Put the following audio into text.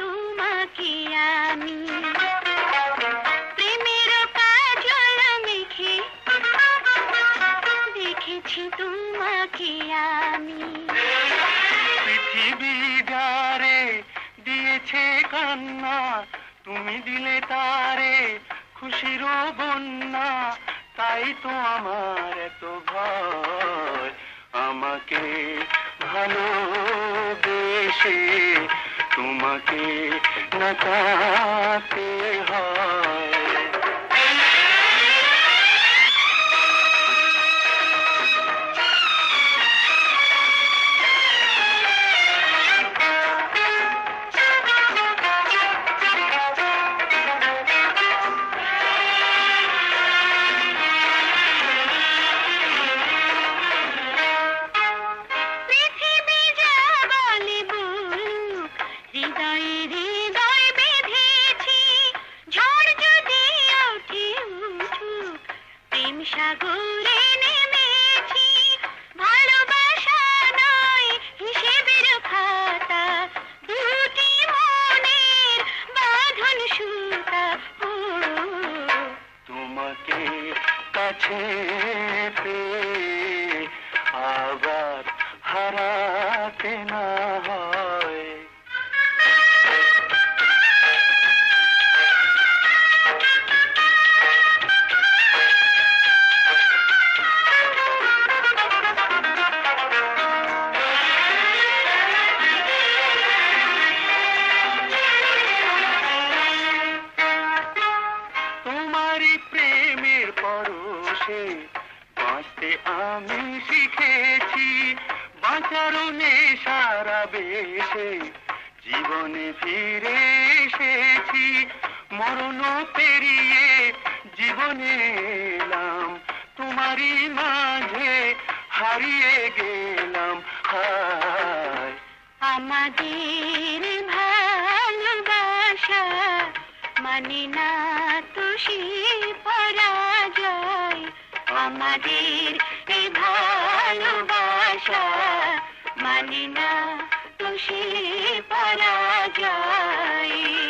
তোমাকে আমি। প্রেমের কাজল মেখে দেখেছি তোমাকে আমি। পৃথিবী যারে দিয়েছে কান্না, তুমি দিলে তারে খুশির বন্যা। তাই তো আমার এত ভয় আমাকে ভালোবেসে তোমাকে নাচাতে সাগরে নেমেছি। ভালোবাসা নয় হিসেবের খাতা। দুটি মনের বাঁধন সুতা তোমাকে কাছে পেয়ে বাঁচতে আমি শিখেছি বাঁচার সারা বেশে জীবনে ফিরে এসেছি, মরণ পেরিয়ে জীবনে এলাম, তোমারই মাঝে হারিয়ে গেলাম, হায়। আমাদের ভালোবাসা মানে না তো আমাদের এ ভালোবাসা মানি না তুষি পরা পারা যায়